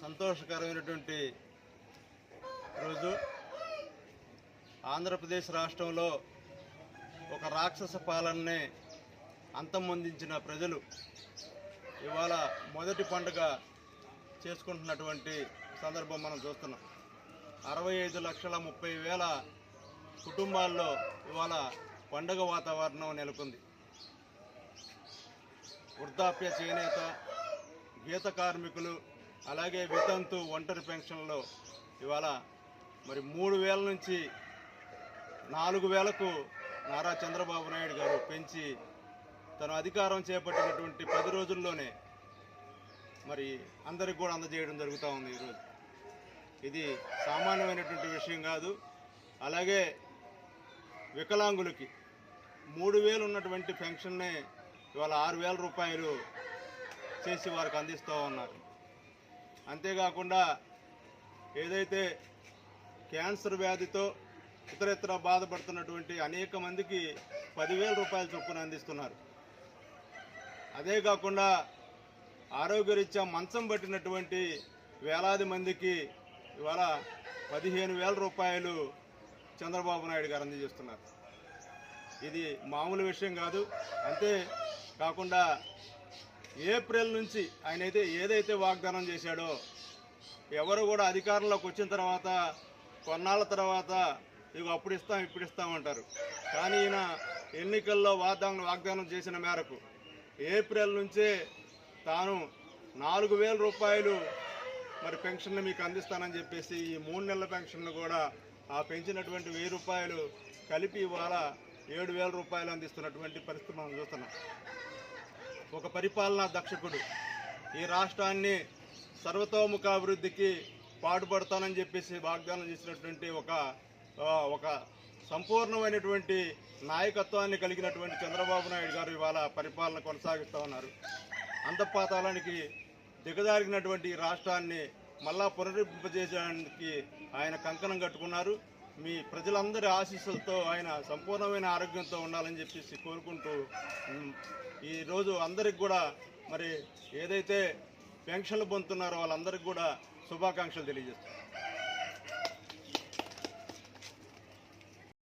సంతోషకరమైనటువంటి రోజు. ఆంధ్రప్రదేశ్ రాష్ట్రంలో ఒక రాక్షస పాలనని అంతమొందించిన ప్రజలు ఇవాళ మొదటి పండుగ చేసుకుంటున్నటువంటి సందర్భం మనం చూస్తున్నాం. అరవై ఐదు లక్షల ముప్పై వేల కుటుంబాల్లో ఇవాళ పండుగ వాతావరణం నెలకొంది. వృద్ధాప్య చేనేత గీత కార్మికులు అలాగే వితంతు ఒంటరి పెన్షన్లో ఇవాళ మరి మూడు వేల నుంచి నాలుగు వేలకు నారా చంద్రబాబు నాయుడు గారు పెంచి తను అధికారం చేపట్టినటువంటి పది రోజుల్లోనే మరి అందరికి కూడా అందజేయడం జరుగుతూ ఉంది ఈరోజు ఇది సామాన్యమైనటువంటి విషయం కాదు. అలాగే వికలాంగులకి మూడు వేలు ఉన్నటువంటి పెన్షన్నే ఇవాళ ఆరు వేల రూపాయలు చేసి వారికి అందిస్తూ ఉన్నారు. అంతేకాకుండా ఏదైతే క్యాన్సర్ వ్యాధితో ఇతరత్ర బాధపడుతున్నటువంటి అనేక మందికి పదివేల రూపాయల చొప్పున అందిస్తున్నారు. అదే కాకుండా ఆరోగ్యరీత్యా మంచం పట్టినటువంటి వేలాది మందికి ఇవాళ పదిహేను వేల రూపాయలు చంద్రబాబు నాయుడు గారు అందజేస్తున్నారు. ఇది మామూలు విషయం కాదు. అంతే కాకుండా ఏప్రిల్ నుంచి ఆయన అయితే ఏదైతే వాగ్దానం చేశాడో ఎవరు కూడా అధికారంలోకి వచ్చిన తర్వాత కొన్నాళ్ళ తర్వాత ఇవి అప్పుడు ఇస్తాం ఇప్పుడు ఇస్తామంటారు కానీ ఈయన ఎన్నికల్లో వాగ్దానం వాగ్దానం చేసిన మేరకు ఏప్రిల్ నుంచే తాను నాలుగు వేల రూపాయలు మరి పెన్షన్ మీకు అందిస్తానని చెప్పేసి ఈ మూడు నెలల పెన్షన్ కూడా ఆ పెంచినటువంటి వెయ్యి రూపాయలు కలిపి ఇవాళ ఏడు వేల రూపాయలు అందిస్తున్నటువంటి పరిస్థితి మనం చూస్తున్నాం. ఒక పరిపాలనా దక్షకుడు. ఈ రాష్ట్రాన్ని సర్వతోముఖాభివృద్ధికి పాటుపడతానని చెప్పేసి వాగ్దానం చేసినటువంటి ఒక ఒక సంపూర్ణమైనటువంటి నాయకత్వాన్ని కలిగినటువంటి చంద్రబాబు నాయుడు గారు ఇవాళ పరిపాలన కొనసాగిస్తూ ఉన్నారు. అంతఃపాతాలానికి దిగజారినటువంటి ఈ రాష్ట్రాన్ని మళ్ళా పునరుద్ధరింపజేయడానికి ఆయన కంకణం కట్టుకున్నారు. మీ ప్రజలందరి ఆశీస్సులతో ఆయన సంపూర్ణమైన ఆరోగ్యంతో ఉండాలని చెప్పేసి కోరుకుంటూ ఈరోజు అందరికి కూడా మరి ఏదైతే పెన్షన్లు పొందుతున్నారో వాళ్ళందరికీ కూడా శుభాకాంక్షలు తెలియజేస్తారు